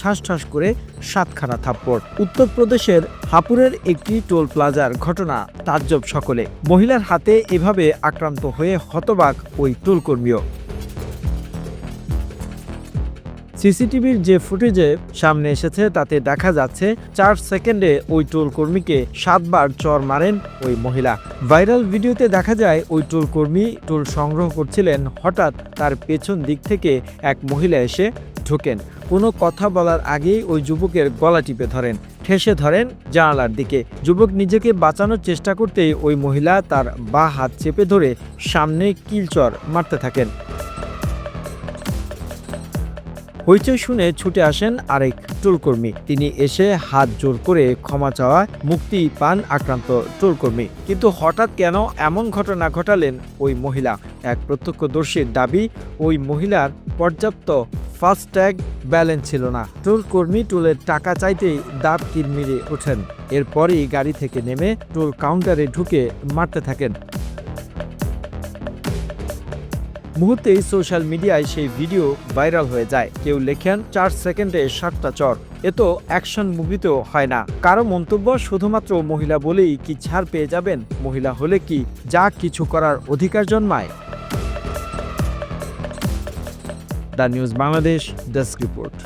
ঠাস ঠাস করে সাতখানা থাপ্পড়। উত্তরপ্রদেশের হাপুরের একটি টোল প্লাজার ঘটনা তাজ্জব সকলে। মহিলার হাতে এভাবে আক্রান্ত হয়ে হতবাক ওই টোলকর্মীও। সিসিটিভির যে ফুটেজে সামনে এসেছে, তাতে দেখা যাচ্ছে চার সেকেন্ডে ওই টোল কর্মীকে সাতবার চর মারেন ওই মহিলা। ভাইরাল ভিডিওতে দেখা যায়, ওই টোল কর্মী টোল সংগ্রহ করছিলেন, হঠাৎ তার পেছন দিক থেকে এক মহিলা এসে ঢোকেন। কোনো কথা বলার আগেই ওই যুবকের গলা টিপে ধরেন, ঠেসে ধরেন জানালার দিকে। যুবক নিজেকে বাঁচানোর চেষ্টা করতেই ওই মহিলা তার বা হাত চেপে ধরে সামনে কিলচর মারতে থাকেন। হইচই শুনে ছুটে আসেন আরেক টোলকর্মী। তিনি এসে হাত জোর করে ক্ষমা চাওয়া মুক্তি পান আক্রান্ত টোলকর্মী। কিন্তু হঠাৎ কেন এমন ঘটনা ঘটালেন ওই মহিলা? এক প্রত্যক্ষদর্শীর দাবি, ওই মহিলার পর্যাপ্ত ফাস্ট্যাগ ব্যালেন্স ছিল না। টোল কর্মী টোলের টাকা চাইতেই দাঁত কিরমিরে ওঠেন। এরপরই গাড়ি থেকে নেমে টোল কাউন্টারে ঢুকে মারতে থাকেন। মুহূর্তেই সোশ্যাল মিডিয়ায় সেই ভিডিও ভাইরাল হয়ে যায়। কেউ লেখেন, চার সেকেন্ডে সাতটা চর। এ তো অ্যাকশন মুভিতেও হয় না। কারও মন্তব্য শুধুমাত্র মহিলা বলেই কি ছাড় পেয়ে যাবেন? মহিলা হলে কি যা কিছু করার অধিকার জন্মায়? The news Bangladesh desk report.